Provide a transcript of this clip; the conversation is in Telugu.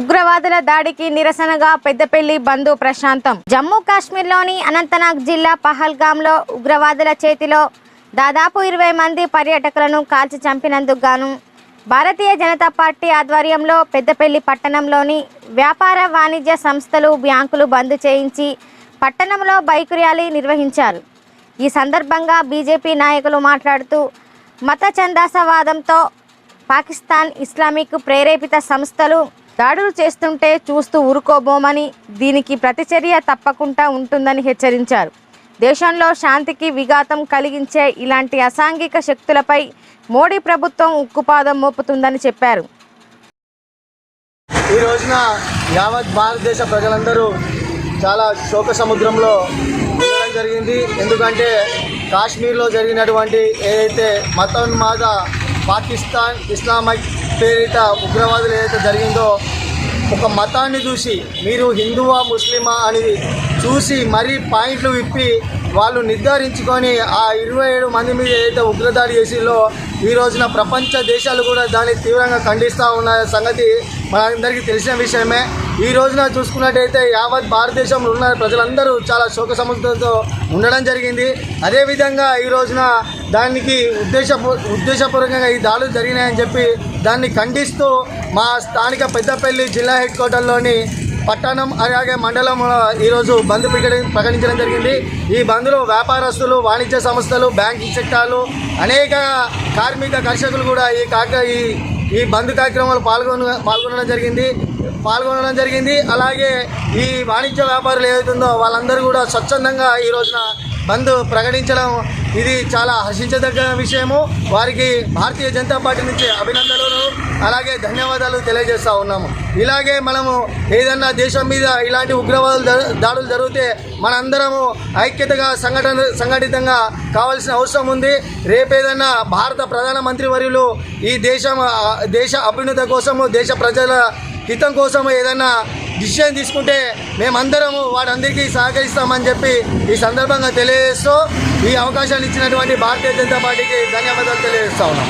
ఉగ్రవాదుల దాడికి నిరసనగా పెద్దపల్లి బంధు ప్రశాంతం. జమ్మూ కాశ్మీర్లోని అనంతనాగ్ జిల్లా పహల్గామ్లో ఉగ్రవాదుల చేతిలో దాదాపు ఇరవై మంది పర్యాటకులను కాల్చి చంపినందుకు గాను భారతీయ జనతా పార్టీ ఆధ్వర్యంలో పెద్దపల్లి పట్టణంలోని వ్యాపార వాణిజ్య సంస్థలు బ్యాంకులు బంద్ చేయించి పట్టణంలో బైక్ ర్యాలీ నిర్వహించారు. ఈ సందర్భంగా బీజేపీ నాయకులు మాట్లాడుతూ మత చందాసవాదంతో పాకిస్తాన్ ఇస్లామిక్ ప్రేరేపిత సంస్థలు దాడులు చేస్తుంటే చూస్తూ ఊరుకోబోమని దీనికి ప్రతిచర్య తప్పకుండా ఉంటుందని హెచ్చరించారు. దేశంలో శాంతికి విఘాతం కలిగించే ఇలాంటి అసాంఘిక శక్తులపై మోడీ ప్రభుత్వం ఉక్కుపాదం మోపుతుందని చెప్పారు. ఈ రోజున యావత్ భారతదేశ ప్రజలందరూ చాలా శోక సముద్రంలో జరిగింది. ఎందుకంటే కాశ్మీర్లో జరిగినటువంటి ఏదైతే మతోన్మాద పాకిస్తాన్ ఇస్లామిక్ పేరిట ఉగ్రవాదులు ఏదైతే జరిగిందో ఒక మతాన్ని చూసి మీరు హిందువా ముస్లిమా అని చూసి మరీ పాయింట్లు విప్పి వాళ్ళు నిర్ధారించుకొని ఆ ఇరవై ఏడు మంది మీద ఏదైతే ఉగ్రదాడి చేసిలో ఈ రోజున ప్రపంచ దేశాలు కూడా దాన్ని తీవ్రంగా ఖండిస్తూ ఉన్న సంగతి మనందరికీ తెలిసిన విషయమే. ఈ రోజున చూసుకున్నట్టయితే యావత్ భారతదేశంలో ఉన్న ప్రజలందరూ చాలా శోక సముద్రంతో ఉండడం జరిగింది. అదేవిధంగా ఈ రోజున దానికి ఉద్దేశపూ ఉద్దేశపూర్వకంగా ఈ దాడులు జరిగినాయని చెప్పి దాన్ని ఖండిస్తూ మా స్థానిక పెద్దపల్లి జిల్లా హెడ్ క్వార్టర్లోని పట్టణం అలాగే మండలంలో ఈరోజు బంద్ ప్రకటి- ప్రకటించడం జరిగింది. ఈ బంద్లో వ్యాపారస్తులు వాణిజ్య సంస్థలు బ్యాంకింగ్ సెక్టార్లు అనేక కార్మిక కర్షకులు కూడా ఈ కాక ఈ ఈ బంద్ కార్యక్రమంలో పాల్గొన పాల్గొనడం జరిగింది. పాల్గొనడం జరిగింది. అలాగే ఈ వాణిజ్య వ్యాపారులు ఏదైతుందో వాళ్ళందరూ కూడా స్వచ్ఛందంగా ఈ రోజున బంద్ ప్రకటించడం ఇది చాలా హర్షించదగ్గ విషయము. వారికి భారతీయ జనతా పార్టీ నుంచి అభినందనలు అలాగే ధన్యవాదాలు తెలియజేస్తూ ఉన్నాము. ఇలాగే మనము ఏదన్నా దేశం మీద ఇలాంటి ఉగ్రవాదులు దాడులు జరిగితే మనందరము ఐక్యతగా సంఘటన సంఘటితంగా కావాల్సిన అవసరం ఉంది. రేపేదన్నా భారత ప్రధానమంత్రి వర్యులు ఈ దేశం దేశ అభ్యున్నత కోసము దేశ ప్రజల హితం కోసం ఏదన్నా డిసిషన్ తీసుకుంటే మేమందరము వారందరికీ సహకరిస్తామని చెప్పి ఈ సందర్భంగా తెలియజేస్తూ ఈ అవకాశాన్ని ఇచ్చినటువంటి భారతీయ జనతా పార్టీకి ధన్యవాదాలు తెలియజేస్తా ఉన్నాం.